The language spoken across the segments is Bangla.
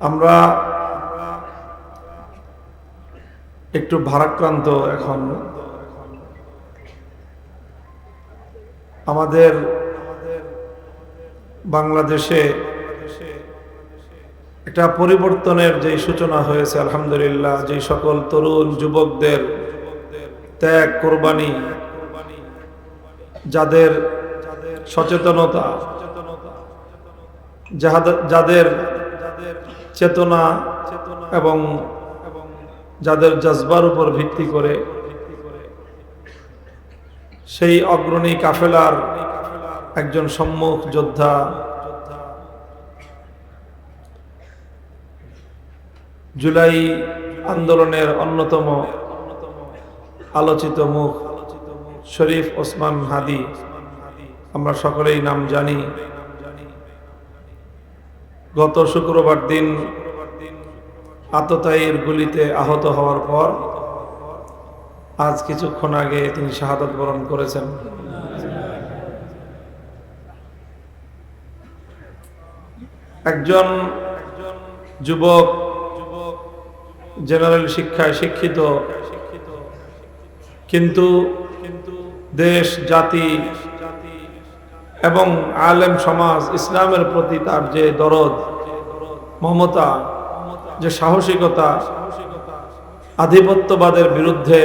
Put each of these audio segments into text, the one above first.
আমরা একটু ভারাক্রান্ত এখন। আমাদের বাংলাদেশে একটা পরিবর্তনের যে সূচনা হয়েছে, আলহামদুলিল্লাহ, যে সকল তরুণ যুবকদের ত্যাগ, কোরবানি, যাদের সচেতনতা যাদের চেতনা এবং যাদের জজবার উপর ভিত্তি করে সেই অগ্রণী কাফেলার একজন সম্মুখ যোদ্ধা। জুলাই আন্দোলনের অন্যতম আলোচিত মুখ শরীফ ওসমান হাদি। আমরা সকলেই নাম জানি। গত শুক্রবার দিন আততায়ীর গুলিতে আহত হওয়ার পর আজ কিছুক্ষণ আগে তিনি শাহাদত বরণ করেছেন। একজন যুবক জেনারেল শিক্ষায় শিক্ষিত, কিন্তু দেশ, জাতি এবং আলেম সমাজ, ইসলামের প্রতি তার যে দরদ, মমতা, যে সাহসিকতা, আধিপত্যবাদের বিরুদ্ধে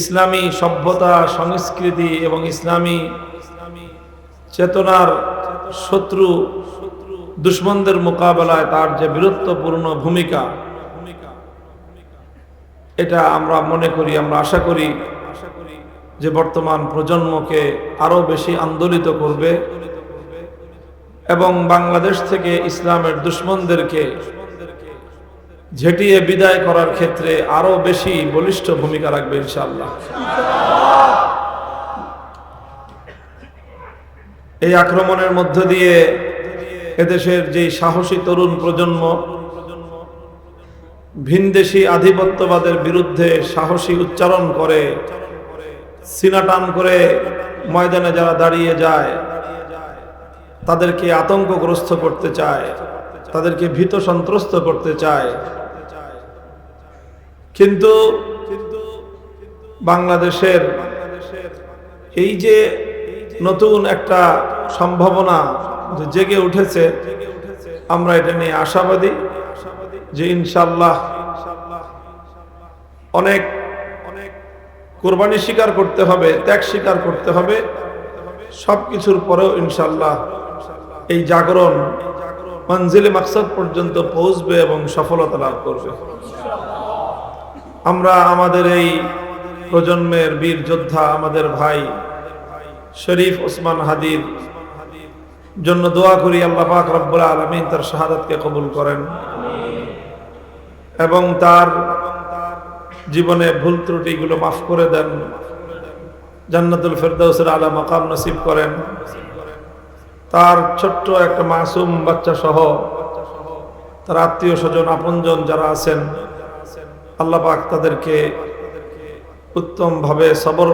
ইসলামী সভ্যতা, সংস্কৃতি এবং ইসলামী চেতনার শত্রু, দুশ্মনদের মোকাবেলায় তার যে বীরত্বপূর্ণ ভূমিকা, এটা আমরা মনে করি, আমরা আশা করি যে বর্তমান প্রজন্মকে আরও বেশি আন্দোলিত করবে এবং বাংলাদেশ থেকে ইসলামের দুশ্মনদেরকে ঝেটিয়ে বিদায় করার ক্ষেত্রে আরও বেশি বলিষ্ঠ ভূমিকা রাখবে ইনশাল্লাহ এই আক্রমণের মধ্য দিয়ে এদেশের যে সাহসী তরুণ প্রজন্ম, ভিনদেশি আধিপত্যবাদের বিরুদ্ধে সাহসী উচ্চারণ করে সিনাটান করে ময়দানে যারা দাঁড়িয়ে যায়, তাদেরকে আতঙ্কগ্রস্ত করতে চায়, তাদেরকে ভীত সন্ত্রস্ত করতে চায়। কিন্তু বাংলাদেশের এই যে নতুন একটা সম্ভাবনা জেগে উঠেছে, আমরা এটা নিয়ে আশাবাদী যে ইনশাল্লাহ অনেক কোরবানি স্বীকার করতে হবে, ত্যাগ স্বীকার করতে হবে সব কিছুর পরেও ইনশাল্লাহ এই জাগরণ মঞ্জিলে মাকসাদ পর্যন্ত পৌঁছবে এবং সফলতা লাভ করবে। আমরা আমাদের এই প্রজন্মের বীর যোদ্ধা আমাদের ভাই শরীফ ওসমান হাদির জন্য দোয়া করি, আল্লাহ পাক রব্বুল আলমিন তার শাহাদাতকে কবুল করেন এবং তার জীবনে ভুল ত্রুটিগুলো মাফ করে দেন। জান্নাতুল ফেরদাউসের আলা মাকাম নসিব করেন। তার ছোট্ট একটা মাসুম বাচ্চা সহ তার আত্মীয় স্বজন, আপনজন যারা আছেন, আল্লাহ পাক তাদেরকে উত্তমভাবে সবর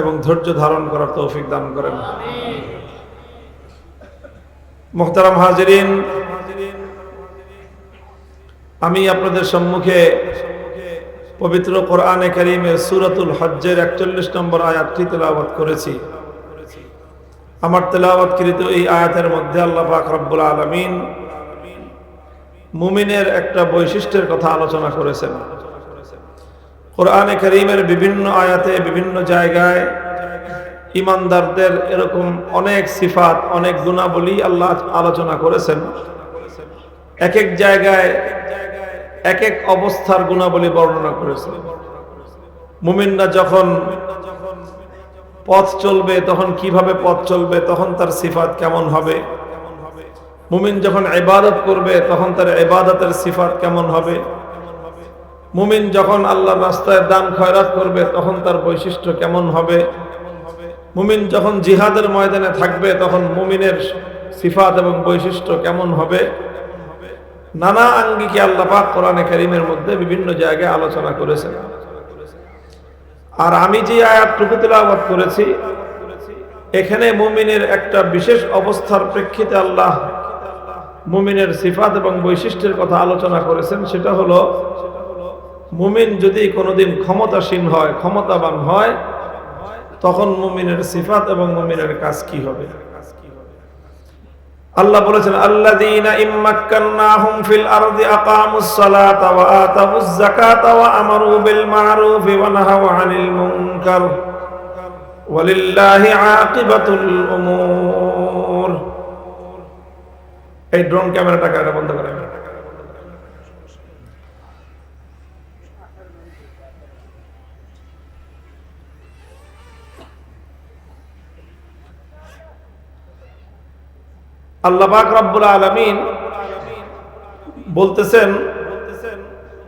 এবং ধৈর্য ধারণ করার তৌফিক দান করেন। মোহতারাম হাজিরিন, আমি আপনাদের সম্মুখে পবিত্র কোরআনে করিমের সুরাতুল হজ্জের একচল্লিশ নম্বর আয়াতটি তেলাওয়াত করেছি। আমার তেলাওয়াতকৃত এই আয়াতের মধ্যে আল্লাহ পাক রব্বুল আলমিন মুমিনের একটা বৈশিষ্ট্যের কথা আলোচনা করেছেন। কোরআনে করিমের বিভিন্ন আয়াতে বিভিন্ন জায়গায় ইমানদারদের এরকম অনেক সিফাত, অনেক গুণাবলী আল্লাহ আলোচনা করেছেন। এক এক জায়গায় এক এক অবস্থার গুণাবলী বর্ণনা করেছেন মুমিনরা যখন পথ চলবে, তখন কীভাবে পথ চলবে, তখন তার সিফাত কেমন হবে? মুমিন যখন ইবাদত করবে, তখন তার ইবাদতের সিফাত কেমন হবে? মুমিন যখন আল্লাহ রাস্তায় দান খয়রাত করবে, তখন তার বৈশিষ্ট্য কেমন হবে? মুমিন যখন জিহাদের ময়দানে থাকবে, তখন মুমিনের সিফাত এবং বৈশিষ্ট্য কেমন হবে? নানা আঙ্গিকে আল্লাহ পাক কোরআনে কারিমের মধ্যে বিভিন্ন জায়গায় আলোচনা করেছেন। আর আমি যে আয়াতটুকু তেলাওয়াত করেছি, এখানে মুমিনের একটা বিশেষ অবস্থার প্রেক্ষিতে আল্লাহ মুমিনের সিফাত এবং বৈশিষ্ট্যের কথা আলোচনা করেছেন, সেটা হলো, মুমিন যদি কোনোদিন ক্ষমতাসীন হয়, ক্ষমতাবান হয়, তখন মুমিনের সিফাত এবং মুমিনের কাজ কি হবে? আল্লাহ বলেছেন, আল্লাযীনা ইম্মাক্কান্নাহুম ফিল আরদি আকামুস সালাতা ওয়া আতাউজ যাকাতা ওয়া আমারু বিল মা'রুফি ওয়া নাহাউ আনিল মুনকার। ওয়ালিল্লাহি আকিবাতুল উমুর। এই ড্রোন ক্যামেরাটা কাটা বন্ধ করেন আল্লাহ পাক রব্বুল আলামিন বলতেছেন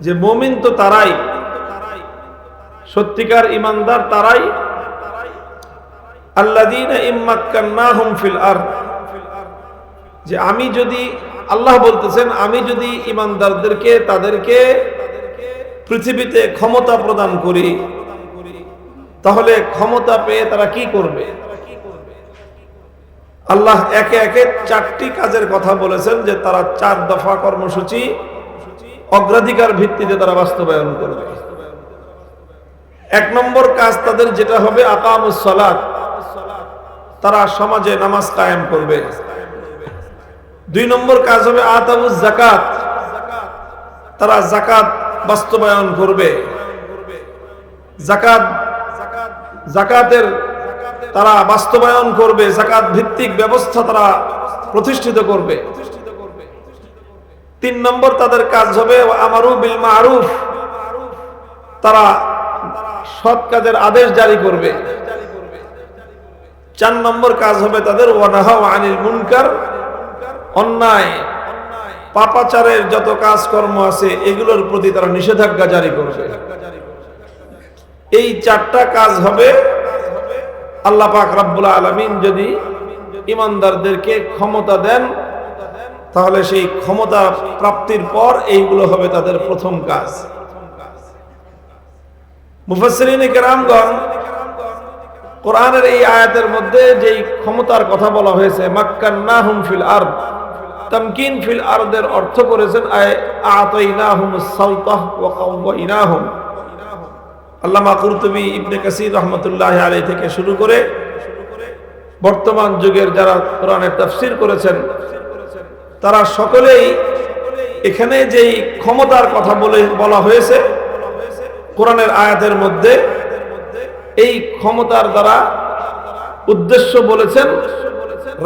যে মুমিন তো তারাই, সত্যিকার ইমানদার তারাই। আল্লাযীনা ইম্মাক্কান্নাহুম ফিল আরদ, যে আমি যদি আল্লাহ বলতেছেন, আমি যদি ইমানদারদেরকে তাদেরকে পৃথিবীতে ক্ষমতা প্রদান করি, তাহলে ক্ষমতা পেয়ে তারা কি করবে? আল্লাহ একে একে চারটি কাজের কথা বলেছেন যে তারা চার দফা কর্মসূচি অগ্রাধিকার ভিত্তিতে তারা বাস্তবায়ন করবে। এক নম্বর কাজ তাদের যেটা হবে আকামুস সালাত, তারা সমাজে নামাজ কায়েম করবে। দুই নম্বর কাজ হবে আতাবুজ জাকাত তারা জাকাত বাস্তবায়ন করবে। জাকাত জাকাতের তারা বাস্তবায়ন করবে জাকাত ভিত্তিক ব্যবস্থা তারা প্রতিষ্ঠিত করবে। তিন নম্বর তাদের কাজ হবে আমারু বিল মারুফ। তারা সৎ কাজের আদেশ জারি করবে। চার নম্বর কাজ হবে তাদের ওয়ানাহা আনিল মুনকার, অন্যায়, পাপাচারের যত কাজকর্ম আছে, এগুলোর প্রতি তারা নিষেধাজ্ঞা জারি করবে। এই চারটা কাজ হবে আল্লাহ পাক রাব্বুল আলামিন যদি ইমানদারদেরকে ক্ষমতা দেন, তাহলে সেই ক্ষমতা প্রাপ্তির পর এইগুলো হবে তাদের প্রথম কাজ। মুফাসসিরিন কেরামগণ কোরআনের এই আয়াতের মধ্যে যেই ক্ষমতার কথা বলা হয়েছে, মাক্কান্নাহুম ফিল আরদ তামকিন ফিল আরদের অর্থ করেছেন, আয় আতাইনাহুমুস সালতাহ ওয়া কাওয়াইনাহুম আল্লামা কুরতুবি ইবনে কাসির রহমতুল্লাহ আলী থেকে শুরু করে বর্তমান যুগের যারা কোরআনের তাফসির করেছেন, তারা সকলেই এখানে যেই ক্ষমতার কথা বলে বলা হয়েছে, কোরআনের আয়াতের মধ্যে এই ক্ষমতার দ্বারা উদ্দেশ্য বলেছেন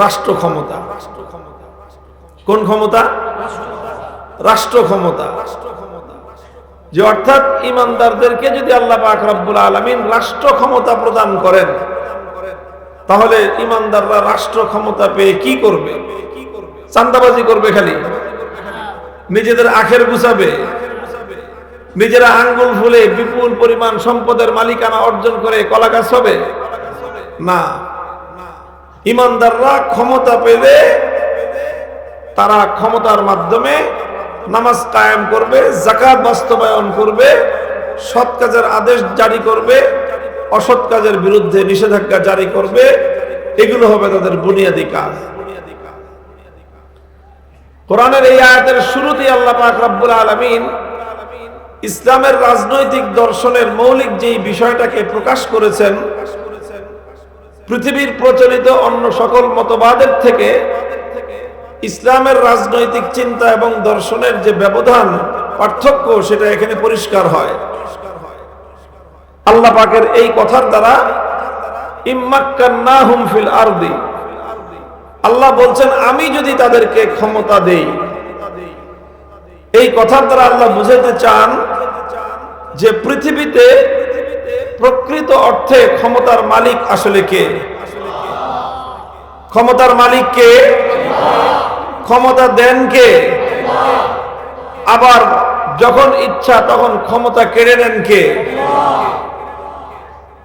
রাষ্ট্র ক্ষমতা। কোন ক্ষমতা? রাষ্ট্র ক্ষমতা। যে অর্থাৎ ইমানদারদেরকে যদি আল্লাহ পাক রব্বুল আলমিন রাষ্ট্র ক্ষমতা প্রদান করেন, তাহলে ইমানদাররা রাষ্ট্র ক্ষমতা পেয়ে কি করবে? চান্দাবাজি করবে খালি। নিজেদের আখের গুছাবে। নিজেরা আঙ্গুল ফুলে বিপুল পরিমাণ সম্পদের মালিকানা অর্জন করে কলা গাছ হবে? না। ইমানদাররা ক্ষমতা পেলে তারা ক্ষমতার মাধ্যমে নামাজ কায়েম করবে জাকাত বাস্তবায়ন করবে, সৎ কাজের আদেশ জারি করবে, অসৎ কাজের বিরুদ্ধে নিষেধাজ্ঞা জারি করবে, এগুলো হবে তাদের বুনিয়াদী কাজ। কোরআনের এই আয়াতের শুরুতেই আল্লাহ পাক রব্বুল আলামিন ইসলামের রাজনৈতিক দর্শনের মৌলিক যেই বিষয়টাকে প্রকাশ করেছেন, পৃথিবীর প্রচলিত অন্য সকল মতবাদের থেকে ইসলামের রাজনৈতিক চিন্তা এবং দর্শনের যে ব্যবধান, পার্থক্য সেটা এখানে পরিষ্কার হয়। আল্লাহ পাকের এই কথার দ্বারা, ইম্মাক্কান্নাহুম আরদি, আল্লাহ বলছেন, আমি যদি তাদেরকে ক্ষমতা দেই। এই কথার দ্বারা আল্লাহ বুঝাতে চান যে পৃথিবীতে প্রকৃত অর্থে ক্ষমতার মালিক আসলে কে? ক্ষমতার মালিক কে? ক্ষমতা দেন কে? আবার যখন ইচ্ছা তখন ক্ষমতা কেড়ে নেন কে?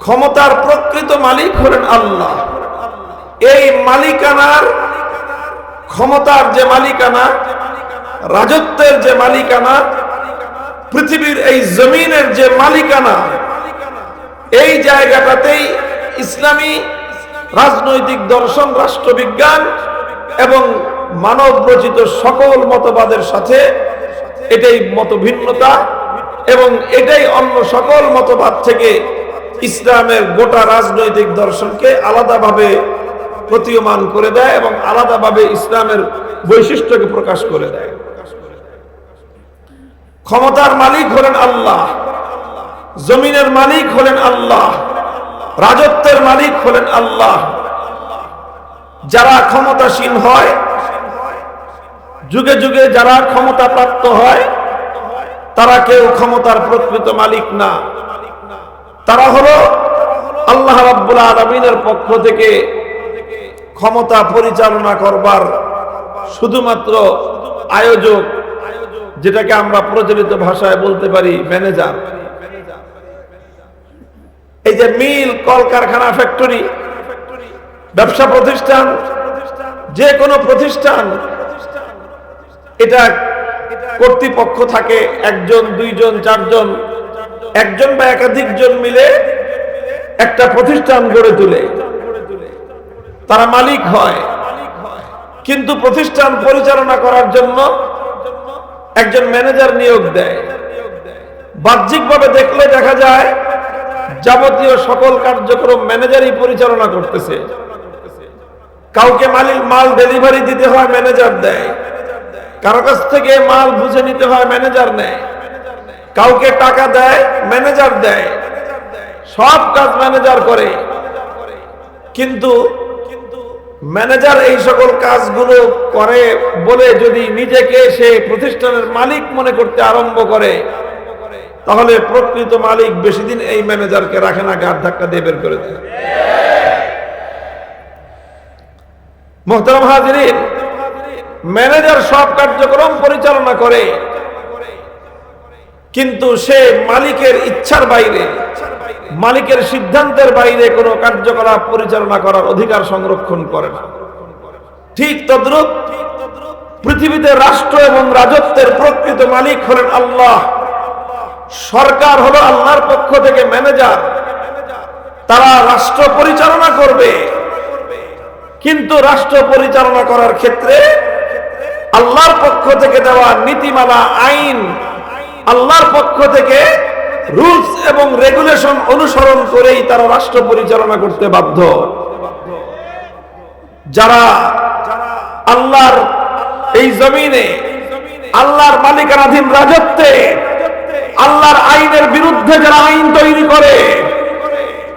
ক্ষমতার প্রকৃত মালিক হলেন আল্লাহ। এই মালিকানার, ক্ষমতার যে মালিকানা, রাজত্বের যে মালিকানা, পৃথিবীর এই জমিনের যে মালিকানা, এই জায়গাটাতেই ইসলামী রাজনৈতিক দর্শন, রাষ্ট্রবিজ্ঞান এবং মানব রচিত সকল মতবাদের সাথে এটাই মত ভিন্নতা এবং এটাই অন্য সকল মতবাদ থেকে ইসলামের গোটা রাজনৈতিক দর্শনকে আলাদাভাবে প্রতীয়মান করে দেয় এবং আলাদাভাবে ইসলামের বৈশিষ্ট্যকে প্রকাশ করে দেয়। ক্ষমতার মালিক হলেন আল্লাহ, জমিনের মালিক হলেন আল্লাহ, রাজত্বের মালিক হলেন আল্লাহ যারা ক্ষমতাসীন হয়, যুগে যুগে যারা ক্ষমতা প্রাপ্ত হয়, তারা কেউ ক্ষমতার প্রকৃত মালিক না। তারা হলো আল্লাহ রাব্বুল আলমিনের পক্ষ থেকে ক্ষমতা পরিচালনা করবার শুধুমাত্র আয়োজক, যেটাকে আমরা প্রচলিত ভাষায় বলতে পারি ম্যানেজার। এই যে মিল কলকারখানা ফ্যাক্টরি ব্যবসা প্রতিষ্ঠান, যে কোনো প্রতিষ্ঠান, এটা কর্তৃপক্ষ থাকে একজন, দুইজন, চারজন, একজন বা একাধিক জন মিলে একটা প্রতিষ্ঠান গড়ে তুলে। তারা মালিক হয়। কিন্তু প্রতিষ্ঠান পরিচালনা করার জন্য একজন ম্যানেজার নিয়োগ দেয়। বাহ্যিকভাবে দেখলে দেখা যায়, যাবতীয় সকল কার্যক্রম ম্যানেজারই পরিচালনা করতেছে। কাউকে মালিক মাল ডেলিভারি দিতে হয়, ম্যানেজার দেয়। কারও কাছ থেকে মাল বুঝে নিতে হয়, ম্যানেজার নেয়। কাউকে টাকা দেয়, ম্যানেজার দেয়। সব কাজ ম্যানেজার করে। কিন্তু ম্যানেজার এই সকল কাজগুলো করে বলে যদি নিজেকে সে প্রতিষ্ঠানের মালিক মনে করতে আরম্ভ করে, তাহলে প্রকৃত মালিক বেশি দিন এই ম্যানেজারকে রাখে না, গাঢ় ধাক্কা দিয়ে বের করে দেয়। মোহতারাম হাজিরিন, ম্যানেজার সব কার্যক্রম পরিচালনা করে, কিন্তু সে মালিকের ইচ্ছার বাইরে, মালিকের সিদ্ধান্তের বাইরে কোনো কার্যকলাপ পরিচালনা করার অধিকার সংরক্ষণ করে না। ঠিক তদ্রুপ পৃথিবীতে রাষ্ট্র এবং রাজত্বের প্রকৃত মালিক হলেন আল্লাহ। সরকার হলো আল্লাহর পক্ষ থেকে ম্যানেজার। তারা রাষ্ট্র পরিচালনা করবে। কিন্তু রাষ্ট্র পরিচালনা করার ক্ষেত্রে আল্লাহর পক্ষ থেকে দেওয়া নীতিমালা, আইন, আল্লাহর পক্ষ থেকে রুলস এবং রেগুলেশন অনুসরণ করেই তারা রাষ্ট্র পরিচালনা করতে বাধ্য। যারা আল্লাহর এই জমিনে, আল্লাহর মালিকানাধীন রাজত্বে, আল্লাহর আইনের বিরুদ্ধে যারা আইন তৈরি করে,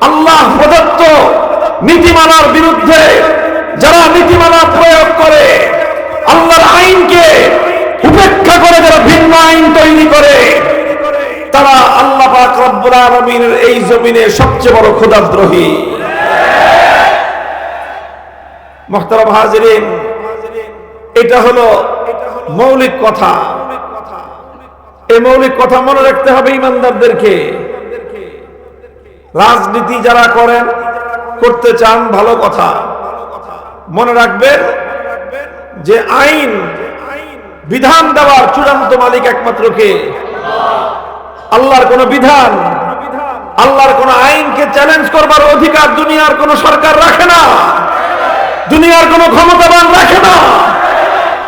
আল্লাহ প্রদত্ত নীতিমালার বিরুদ্ধে যারা নীতিমালা প্রয়োগ করে, আল্লাহর আইনকে উপেক্ষা করে, যারা ভিন্ন আইন তৈরি করে, তারা আল্লাহ পাক রব্বুল আলামিনের এই জমিনে সবচেয়ে বড় খোদাদ্রোহী মোহতারাম হাজিরিন, এটা হলো মৌলিক কথা। এই মৌলিক কথা মনে রাখতে হবে ইমানদারদেরকে। রাজনীতি যারা করেন, করতে চান ভালো কথা। মনে রাখবেন যে আইন, বিধান দেওয়ার চূড়ান্ত মালিক একমাত্র কে? আল্লাহর কোন বিধান, আল্লাহর কোন আইনকে চ্যালেঞ্জ করবার অধিকার দুনিয়ার কোন সরকার রাখে না। দুনিয়ার কোন ক্ষমতাবান রাখে না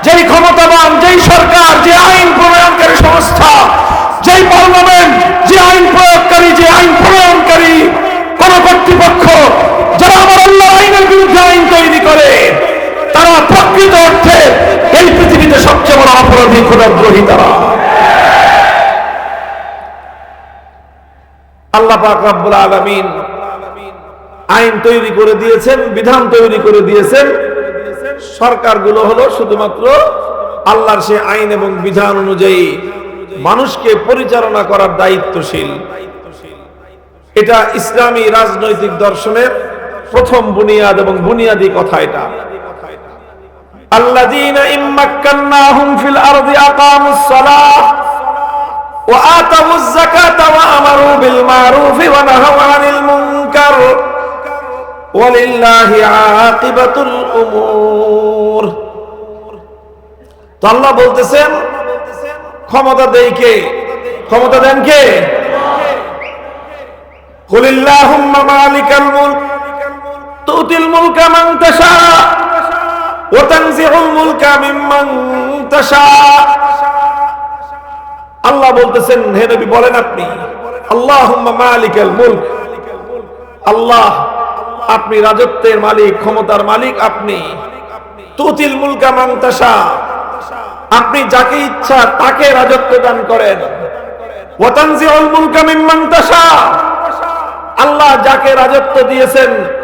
যেই ক্ষমতাবান যেই সরকার যে আইন প্রণয়নকারী সংস্থা যেই পার্লামেন্ট যে আইন প্রয়োগকারী যে আইন প্রণয়নকারী কোন কর্তৃপক্ষ যারা আমার আল্লাহ আইনের বিরুদ্ধে আইন তৈরি করে তারা প্রকৃত অর্থে এই পৃথিবীতে সবচেয়ে বড় অপরাধী ক্ষুদ্রদ্রোহী তারা। আল্লাহ পাক রব্বুল আলামিন আইন তৈরি করে দিয়েছেন, বিধান তৈরি করে দিয়েছেন। সরকারগুলো হলো শুধুমাত্র আল্লাহর সে আইন এবং বিধান অনুযায়ী মানুষকে পরিচালনা করার দায়িত্বশীল। এটা ইসলামী রাজনৈতিক দর্শনের প্রথম বুনিয়াদ এবং বুনিয়াদি কথা এটা। الذين إن مكناهم في الأرض أقاموا الصلاة وآتوا الزكاة وأمروا بالمعروف ونهوا عن المنكر ولله عاقبة الأمور তো আল্লাহ বলতেছেন ক্ষমতা দেই কে ক্ষমতা দেন কে قل اللهم مالك الملك تؤتي الملك من تشاء ওয়াতানজিউল মুলকা মিম্মান তাশা আল্লাহ বলতেছেন, হে নবী বলেন আপনি আল্লাহ, আপনি রাজত্বের মালিক, ক্ষমতার মালিক আপনি। তুতিল মুলকা তাশা। আপনি যাকে ইচ্ছা তাকে রাজত্ব দান করেন। ওয়াতানজিউল মুলকা তাশা। আল্লাহ যাকে রাজত্ব দিয়েছেন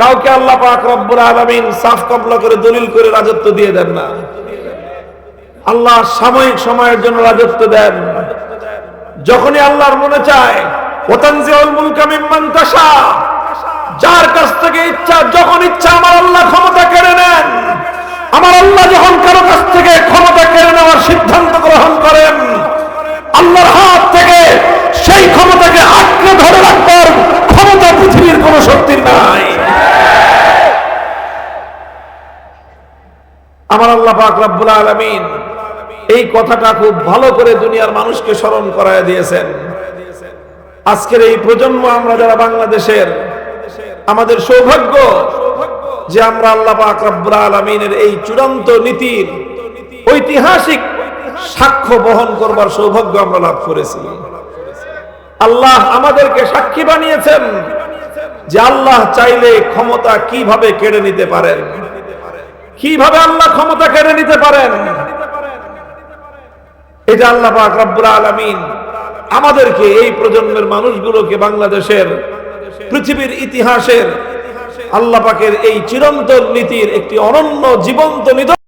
কাউকে আল্লাহ পাক রব্বুল আলামিন সাফ কবলা করে দলিল করে রাজত্ব দিয়ে দেন না। আল্লাহ সাময়িক সময়ের জন্য রাজত্ব দেন। যখনই আল্লাহর মনে চায় যার কাছ থেকে ইচ্ছা, যখন ইচ্ছা আমার আল্লাহ ক্ষমতা কেড়ে নেন, আমার আল্লাহ যখন কারও কাছ থেকে ক্ষমতা কেড়ে নেওয়ার সিদ্ধান্ত গ্রহণ করেন, আল্লাহর হাত থেকে সেই ক্ষমতাকে আঁকড়ে ধরে রাখবার ক্ষমতা পৃথিবীর কোন শক্তির নাই আমার আল্লাহ পাক রব্বুল আলামিন এই কথাটা খুব ভালো করে দুনিয়ার মানুষকে স্মরণ করায় দিয়েছেন। আজকের এই প্রজন্ম আমরা যারা বাংলাদেশের, আমাদের সৌভাগ্য যে আমরা আল্লাহ পাক রব্বুল এই চূড়ান্ত নীতির ঐতিহাসিক সাক্ষ্য বহন করবার সৌভাগ্য আমরা লাভ করেছি। আল্লাহ আমাদেরকে সাক্ষী বানিয়েছেন যে আল্লাহ চাইলে ক্ষমতা কীভাবে কেড়ে নিতে পারেন। কীভাবে আল্লাহ ক্ষমতা কেড়ে নিতে পারেন? এটা আল্লাহ পাক রব্বুল আলামিন আমাদেরকে, এই প্রজন্মের মানুষগুলোকে, বাংলাদেশের, পৃথিবীর ইতিহাসের আল্লাহ পাকের এই চিরন্তন নীতির একটি অনন্য, জীবন্ত নিদর্শন